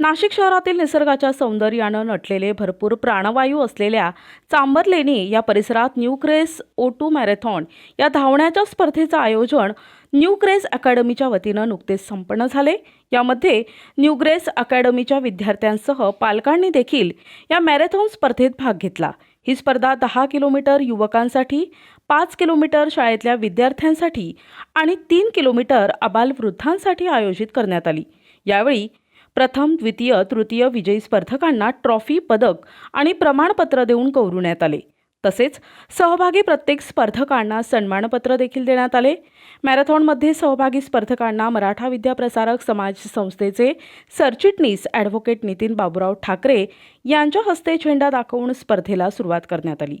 नाशिक शहरातील निसर्गाच्या सौंदर्यानं नटलेले भरपूर प्राणवायू असलेल्या चांबरलेनी या परिसरात new grace O two marathon या धावण्याच्या स्पर्धेचं आयोजन न्यू क्रेस अकॅडमीच्या वतीनं नुकतेच संपन्न झाले. यामध्ये न्यूग्रेस अकॅडमीच्या विद्यार्थ्यांसह पालकांनी देखील या मॅरेथॉन स्पर्धेत भाग घेतला. ही स्पर्धा दहा किलोमीटर युवकांसाठी पाच किलोमीटर शाळेतल्या विद्यार्थ्यांसाठी आणि तीन किलोमीटर आबालवृद्धांसाठी आयोजित करण्यात आली. यावेळी प्रथम द्वितीय तृतीय विजयी स्पर्धकांना ट्रॉफी पदक आणि प्रमाणपत्र देऊन गौरवण्यात आले. तसेच सहभागी प्रत्येक स्पर्धकांना सन्मानपत्र देखील देण्यात आले. मॅरेथॉनमध्ये सहभागी स्पर्धकांना मराठा विद्याप्रसारक समाज संस्थेचे सरचिटणीस ॲडव्होकेट नितीन बाबूराव ठाकरे यांच्या हस्ते झेंडा दाखवून स्पर्धेला सुरुवात करण्यात आली.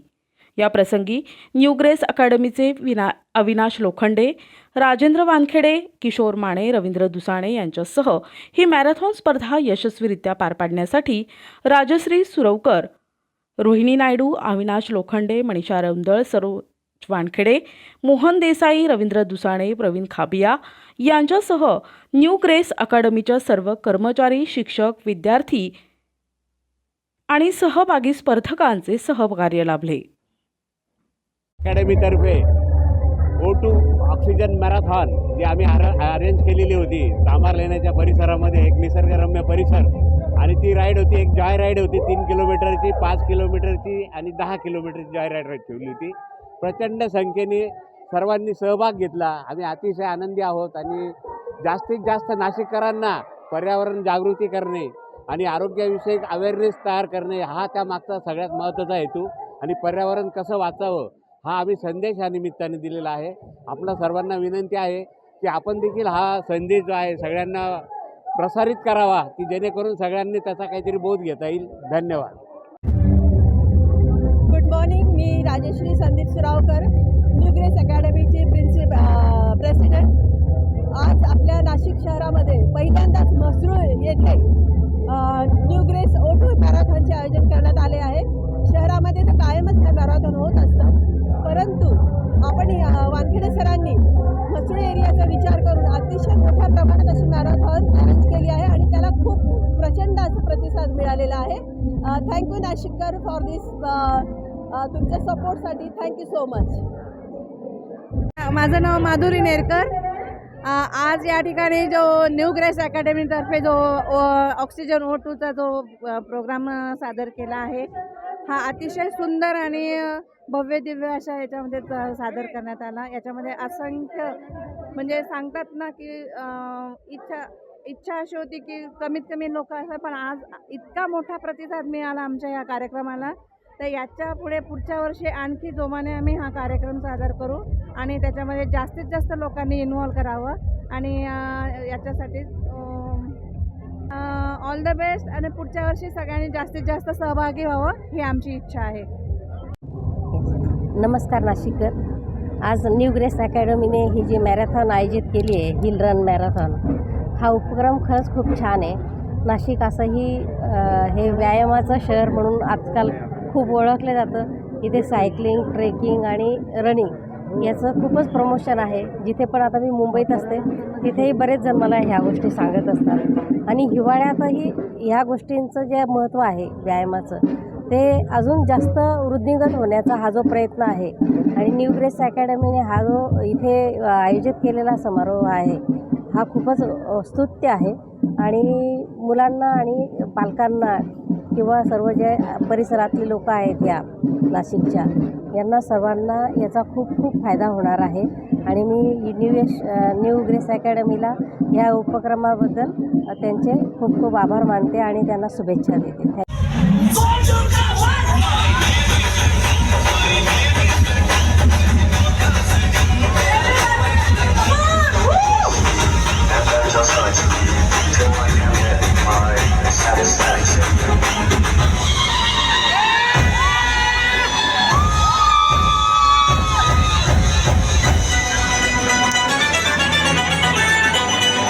या प्रसंगी न्यू ग्रेस अकॅडमीचे विना अविनाश लोखंडे राजेंद्र वानखेडे किशोर माने रवींद्र दुसाणे यांच्यासह ही मॅरेथॉन स्पर्धा यशस्वीरित्या पार पाडण्यासाठी राजश्री सुरवकर रोहिणी नायडू अविनाश लोखंडे मनीषा रौंदळ सरोज वानखेडे मोहन देसाई रवींद्र दुसाणे प्रवीण खाबिया यांच्यासह न्यू ग्रेस अकादमीच्या सर्व कर्मचारी शिक्षक विद्यार्थी आणि सहभागी स्पर्धकांचे सहकार्य लाभले. अकॅडमीतर्फे ओ टू ऑक्सिजन मॅरेथॉन जी आम्ही अरेंज केलेली होती सामार लेण्याच्या परिसरामध्ये एक निसर्गरम्य परिसर. आणि ती राईड होती एक जॉय राईड होती तीन किलोमीटरची पाच किलोमीटरची आणि दहा किलोमीटरची जॉय राईड ठेवली होती. प्रचंड संख्येने सर्वांनी सहभाग घेतला. आम्ही अतिशय आनंदी आहोत आणि जास्तीत जास्त नाशिककरांना पर्यावरण जागृती करणे आणि आरोग्याविषयक अवेअरनेस तयार करणे हा त्या मागचा सगळ्यात महत्त्वाचा हेतू. आणि पर्यावरण कसं वाचावं हा आम्ही संदेश या निमित्ताने दिलेला आहे. आपल्या सर्वांना विनंती आहे की आपण देखील हा संदेश जो आहे सगळ्यांना प्रसारित करावा की जेणेकरून सगळ्यांनी त्याचा काहीतरी बोध घेता येईल. धन्यवाद. गुड मॉर्निंग मी राजेश्री संदीप सुरावकर न्यू ग्रेस अकॅडमीची प्रिन्सिप प्रेसिडेंट आज आपल्या नाशिक शहरामध्ये पहिल्यांदाच मसरूळ येथे न्यू ग्रेस ओ मॅरेथॉनचे आयोजन करण्यात आले आहे. शहरामध्ये तर कायमच मॅरेथॉन अरेंज केली आहे आणि त्याला खूप प्रचंड असा प्रतिसाद मिळालेला आहे. थँक्यू नाशिककर फॉर दिस तुमच्या सपोर्टसाठी थँक्यू सो मच माझं नाव माधुरी नेरकर. आज या ठिकाणी जो न्यू ग्रेस अकॅडमीतर्फे जो ऑक्सिजन ओ टूचा जो प्रोग्राम सादर केला आहे हा अतिशय सुंदर आणि भव्य दिव्य अशा याच्यामध्ये सादर करण्यात आला. याच्यामध्ये असंख्य म्हणजे सांगतात ना की इच्छा इच्छा अशी होती की कमीत कमी लोक असं पण आज इतका मोठा प्रतिसाद मिळाला आमच्या या कार्यक्रमाला. तर याच्यापुढे पुढच्या वर्षी आणखी जोमाने आम्ही हा कार्यक्रम सादर करू आणि त्याच्यामध्ये जास्तीत जास्त लोकांनी इन्व्हॉल्व करावं. आणि याच्यासाठी ऑल द बेस्ट आणि पुढच्या वर्षी सगळ्यांनी जास्तीत जास्त सहभागी व्हावं ही आमची इच्छा आहे. नमस्कार नाशिककर. आज न्यू ग्रेस अकॅडमीने ही जी मॅरेथॉन आयोजित केली आहे हिल रन मॅरेथॉन हा उपक्रम खरंच खूप छान आहे. नाशिक असंही हे व्यायामाचं शहर म्हणून आजकाल खूप ओळखलं जातं. इथे सायकलिंग ट्रेकिंग आणि रनिंग याचं खूपच प्रमोशन आहे. जिथे पण आता मी मुंबईत असते तिथेही बरेच जण मला ह्या गोष्टी सांगत असतात. आणि हिवाळ्यातही ह्या गोष्टींचं जे महत्त्व आहे व्यायामाचं ते अजून जास्त वृद्धिंगत होण्याचा हा जो प्रयत्न आहे. आणि न्यू ग्रेस अकॅडमीने हा जो इथे आयोजित केलेला समारोह आहे हा खूपच स्तुत्य आहे. आणि मुलांना आणि पालकांना किंवा सर्व जे परिसरातले लोक आहेत या नाशिकच्या यांना सर्वांना याचा खूप खूप फायदा होणार आहे. आणि मी न्यू यश न्यू ग्रेस अकॅडमीला या उपक्रमाबद्दल त्यांचे खूप खूप आभार मानते आणि त्यांना शुभेच्छा देते. थँक्यू